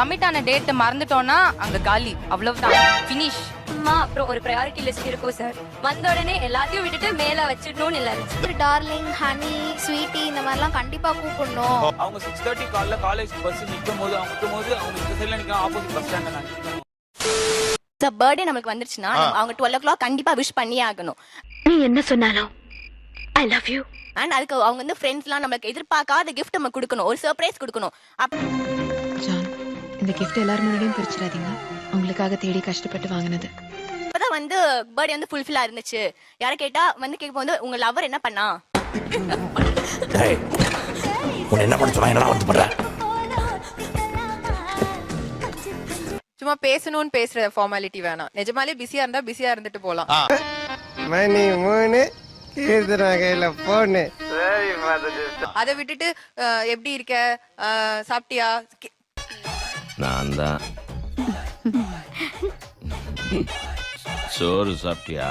Commit ஆன date மறந்துட்டோம்னா அங்க காலி. அவ்வளவுதான். ஃபினிஷ் அம்மா அப்புறம் ஒரு ப்ரையாரிட்டி லிஸ்ட் இருக்கும் சார் வந்த உடனே எல்லாத்தையும் விட்டுட்டு மேல வச்சிடணும்னு இல்ல. டார்லிங் ஹனி ஸ்வீட்டி இந்த மாதிரிலாம் கண்டிப்பா கூப்பிடணும். அவங்க சிக்ஸ் தேர்ட்டி காலைல காலேஜ் பஸ் நிற்கும் போது அவங்க நிற்கும் போது அவங்க இந்த சைடில் நிற்கும் ஆப்போசிட் பஸ் சார் பர்த்டே நம்மளுக்கு வந்துருச்சுன்னா அவங்க டுவெல் ஓ கிளாக் கண்டிப்பா விஷ் பண்ணியே ஆகணும். நீ என்ன சொன்னாலும் ஐ லவ் யூ அண்ட் அதுக்கு அவங்க வந்து ஃப்ரெண்ட்ஸ்லாம் நம்மளுக்கு எதிர்பார்க்காத கிஃப்ட் நம்ம கொடுக்கணும். ஒரு சர்ப்ரைஸ் கொடுக்கணும். இந்த கிஃப்ட் எல்லாரும் முன்னாடியும் பிரிச்சிடாதீங்க. உங்களுக்காக தேடி கஷ்டப்பட்டு வாங்கினது. அப்பதான் வந்து பர்த்டே வந்து ஃபுல்ஃபில்லா இருந்துச்சு யாரை கேட்டா வந்து கேட்கும் போது உங்க லவர் என்ன பண்ணா? உன்னை என்ன பண்ண சொன்னா வந்து பண்ற? சும்மா பேசணும்னு பேசுற ஃபார்மாலிட்டி வேணாம். நிஜமாலே பிஸியா இருந்தா பிஸியா இருந்துட்டு போலாம். மணி மூணு அதை விட்டுட்டு எப்படி இருக்க? அஹ், சாப்பிட்டியா? நான் தான் சோறு சாப்பிட்டியா?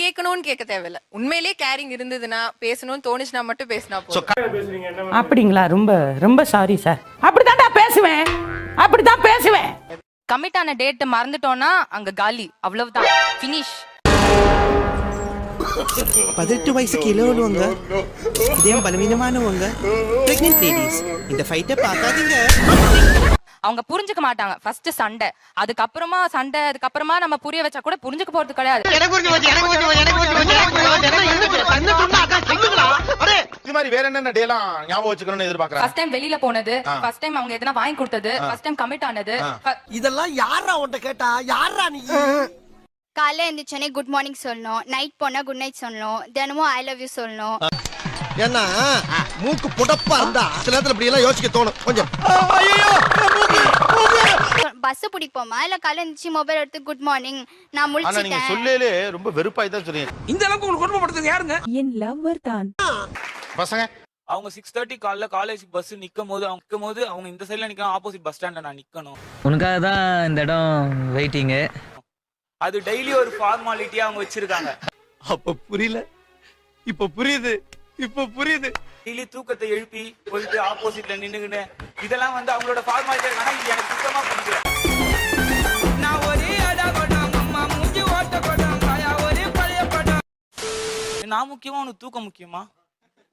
கேட்கணும்னு கேட்க தேவையில்ல. உண்மையிலேயே கேரிங் இருந்ததுன்னா பேசணும்னு தோணுச்சுன்னா மட்டும் பேசினா போதும். அப்படிங்களா? ரொம்ப ரொம்ப சாரி சார் அப்படித்தான்டா பேசுவேன். அப்படித்தான் பேசுவேன். கமிட் ஆன டேட் மறந்துட்டோம்னா அங்க காலி. அவ்வளவுதான். ஃபினிஷ் பதினெட்டு வயசுக்கு இளவலுவங்க இதயம் பலவீனமானவங்க. பிரெக்னென்ட் லேடிஸ் இந்த ஃபைட்டை பார்க்காதீங்க. அவங்க புரிஞ்சுக்க மாட்டாங்க. ஃபர்ஸ்ட் சண்டை. அதுக்கப்புறமா சண்டை அதுக்கப்புறமா நம்ம புரிய வச்சா கூட புரிஞ்சுக்க போறது கிடையாது. இது மாதிரி வேற என்னென்ன டேலாம் ஞாபகம் வச்சுக்கணும்னு எதிர்பார்க்கறேன் ஃபர்ஸ்ட் டைம் வெளியில போனது. ஃபர்ஸ்ட் டைம் அவங்க எதனா வாங்கி கொடுத்தது. ஃபர்ஸ்ட் டைம் கமிட் ஆனது. இதெல்லாம் யாரா உன்ட்ட கேட்டா? யாரா நீ? காலைல எழுந்திரிச்சோடனே குட் மார்னிங் சொல்லணும். நைட் போனா குட் நைட் சொல்லணும். தினமும் ஐ லவ் யூ சொல்லணும். ஏன்னா மூக்கு புடப்பா இருந்தா சில நேரத்துல இப்படி எல்லாம் யோசிக்க தோணும். கொஞ்சம். பஸ் பிடிப்போமா? இல்ல காலைல எழுந்திரிச்சு மொபைல் எடுத்து குட் மார்னிங் நான் ஆனா நீங்க முழிச்சிட்டேன். சொல்லேலே ரொம்ப வெறுப்பாய் தான் சொல்றீங்க இந்த அளவுக்கு உங்களுக்கு குடும்பப்படுத்துறது யாருங்க? என் லவ்வர் தான். பசங்க. அவங்க சிக்ஸ் தேர்ட்டி காலைல காலேஜ் பஸ் நிற்கும் போது அவங்க நிற்கும் போது அவங்க இந்த சைடில் நிற்கணும் ஆப்போசிட் பஸ் ஸ்டாண்டில் நான் நிற்கணும் உனக்காக தான் இந்த இடம் வெயிட்டிங்கு அது டெய்லி ஒரு ஃபார்மாலிட்டியா அவங்க வச்சிருக்காங்க. அப்ப புரியல. இப்ப புரியுது. இப்ப புரியுது. டெய்லி தூக்கத்தை எழுப்பி போயிட்டு ஆப்போசிட்ல நின்னுக்கின்னு இதெல்லாம் வந்து அவங்களோட ஃபார்மாலிட்டி இருக்காங்க இது எனக்கு சுத்தமா பிடிக்கல நான் முக்கியமா உனக்கு தூக்கம் முக்கியமா?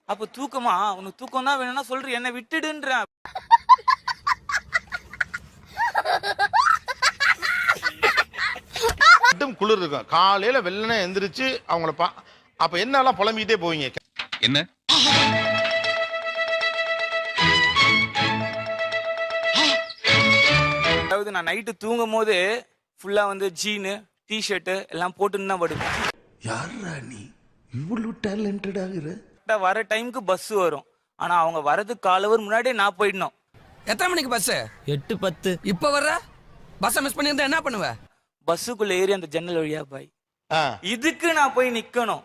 அப்ப தூக்கமா? உனக்கு தூக்கம் தான் வேணும்னா சொல்ற என்ன விட்டுடுன்ற மட்டும் குளிர் இருக்கும். காலையில வெள்ளனே எந்திரிச்சு அவங்கள பா அப்ப என்னெல்லாம் புலம்பிக்கிட்டே போவீங்க? என்ன? அதாவது நான் நைட்டு தூங்கும் போது ஃபுல்லா வந்து ஜீனு டிஷர்ட் எல்லாம் போட்டுன்னு தான் படுப்பேன். யாரா நீ? இவ்வளவு டேலண்டட் ஆகுற வர டைம்க்கு பஸ் வரும். ஆனா அவங்க வரதுக்கு கால் அவர் முன்னாடியே நான் போயிடணும். எத்தனை மணிக்கு பஸ் எட்டு பத்து. இப்ப வர்ற? பஸ் மிஸ் பண்ணியிருந்தா என்ன பண்ணுவ? பஸ்ஸுக்குள்ள ஏறி அந்த ஜன்னல் வழியா பாய். இதுக்கு நான் போய் நிக்கணும்.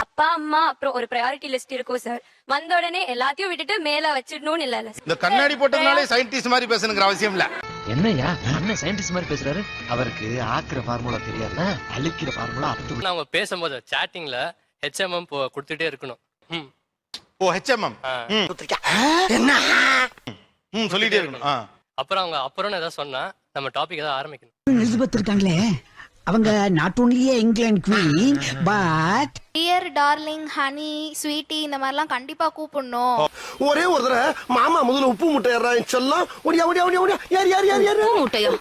அப்பா அம்மா அப்புறம் ஒரு ப்ரையாரிட்டி லிஸ்ட் இருக்கும் சார் வந்த உடனே எல்லாத்தையும் விட்டுட்டு மேல வச்சிடணும்னு இல்ல இந்த கண்ணாடி போட்டதுனாலே சயின்டிஸ்ட் மாதிரி பேசணுங்கிற அவசியம் இல்ல. என்னய்யா? அண்ணன் சயின்டிஸ்ட் மாதிரி பேசுறாரு? அவருக்கு ஆக்குற ஃபார்முலா தெரியாது? அழிக்கிற ஃபார்முலா அப்படி அவங்க பேசும்போது சாட்டிங்ல ஹெச்எம்எம் கொடுத்துட்டே இருக்கணும். ஓ ஹெச்எம்எம் ம். சொல்லிட்டே இருக்கணும். அப்புறம் அவங்க அப்புறம் ஏதாவது சொன்னா நம்ம டாபிக் ஏதாவது ஆரம்பிக்கணும். எலிசபெத் இருக்காங்களே. அவங்க not only England queen but dear darling honey sweetie இந்த மாதிரிலாம் கண்டிப்பா கூப்பிடணும். ஒரே ஒரு தடவை மாமா முதல்ல உப்பு முட்டை ஏறான்னு சொல்லலாம் ஒடியா ஒடியா ஒடியா ஒடியா யார் யார் யார் யார் முட்டையா?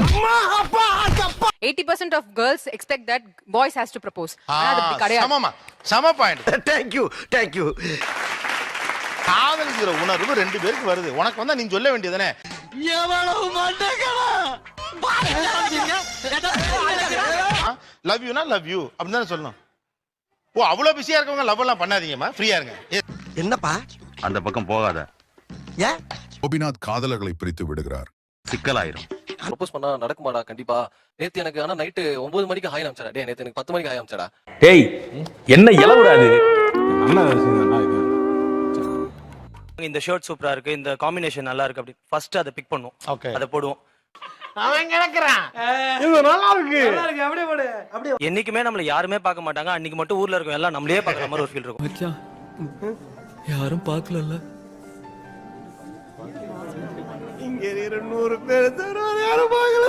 அம்மா அப்பா அப்பா. Eighty percent of girls expect that boys has to ஆனா அது அப்படி கிடையாது. சமமா சம பாயிண்ட் தேங்க்யூ தேங்க்யூ காதல்ங்கிற உணர்வு ரெண்டு பேருக்கு வருது. உனக்கு வந்தா நீ சொல்ல வேண்டியதுதானே? எவ்வளவு மண்டகளா? லவ் யூனா லவ் யூ அப்படின்னு தானே சொல்லணும். ஓ அவ்வளவு பிஸியா இருக்கவங்க லவ் எல்லாம் பண்ணாதீங்கம்மா. ஃப்ரீயா இருங்க. ஏ, என்னப்பா? அந்த பக்கம் போகாத. ஏன் கோபிநாத் காதலர்களை பிரித்து விடுகிறார். சிக்கலாயிரும். ப்ரோபோஸ் பண்ணா நடக்குமாடா கண்டிப்பா. நேத்து எனக்கு ஆனா நைட்டு ஒன்பது மணிக்கு ஹாய் அமிச்சடா டேய் நேத்து எனக்கு பத்து மணிக்கு ஹாய் அமிச்சடா டேய் என்ன இளவுடாது இந்த ஷர்ட் சூப்பரா இருக்கு இந்த காம்பினேஷன் நல்லா இருக்கு அப்படி ஃபர்ஸ்ட் அதை பிக் பண்ணுவோம். ஓகே அதை போடுவோம். அவன் கிடக்குறான். இது நல்லா இருக்கு. என்னைக்குமே நம்மள யாருமே பார்க்க மாட்டாங்க. அன்னைக்கு மட்டும் ஊர்ல இருக்க எல்லாம் நம்மளே பார்க்குற மாதிரி ஒரு ஃபீல் இருக்கும். யாரும் பார்க்கலல்ல? இங்க இருக்கிற நூறு பேர் தவிர யாரும் பார்க்கல.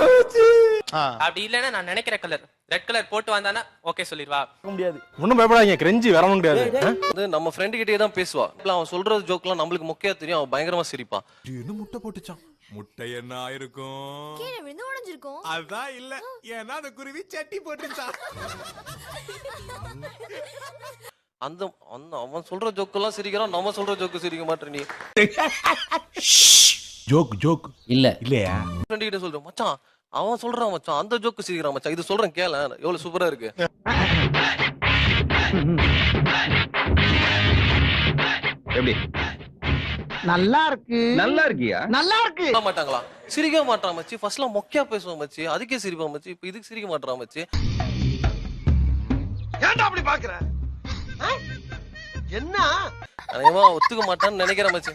அப்படி இல்லைன்னா நான் நினைக்கிற கலர் ரெட் கலர் போட்டு வந்தானா? ஓகே சொல்லிடுவா. முடியாது. ஒன்றும் பயப்படாதீங்க. கிரெஞ்சி வரவும் முடியாது வந்து நம்ம ஃப்ரெண்டு கிட்டே தான் பேசுவா. இல்ல அவன் சொல்ற ஜோக்லாம் நம்மளுக்கு முக்கியம் தெரியும். அவன் பயங்கரமா சிரிப்பான். என்ன முட்டை போட்டுச்சான்? முட்டை என்ன ஆயிருக்கும்? கீழே விழுந்து உடைஞ்சிருக்கும். அதான் இல்ல. ஏன்னா அந்த குருவி சட்டி போட்டுச்சான். அந்த அந்த அவன் சொல்ற ஜோக்கெல்லாம் சிரிக்கிறான். நம்ம சொல்ற ஜோக்கு சிரிக்க மாட்டேன் நீ. Joke joke. இல்ல. இல்லையா? ஃப்ரெண்டு கிட்ட சொல்றேன் மச்சான் அவன் சொல்றான் மச்சான். அந்த ஜோக்கு சிரிக்கிறான் மச்சான். இது சொல்றேன் கேள. எவ்வளவு சூப்பரா இருக்கு. எப்படி? நல்லா இருக்கு. நல்லா இருக்கியா? நல்லா இருக்கு. சொல்ல மாட்டாங்களா? சிரிக்க மாட்டான் மச்சி. ஃபர்ஸ்ட்லாம் மொக்கையா பேசுவான் மச்சி. அதுக்கே சிரிப்பான் மச்சி. இப்ப இதுக்கு சிரிக்க மாட்டான் மச்சி. ஏன்டா அப்படி பாக்குற? என்ன? அநேகமா ஒத்துக்க மாட்டான்னு நினைக்கிறேன் மச்சி.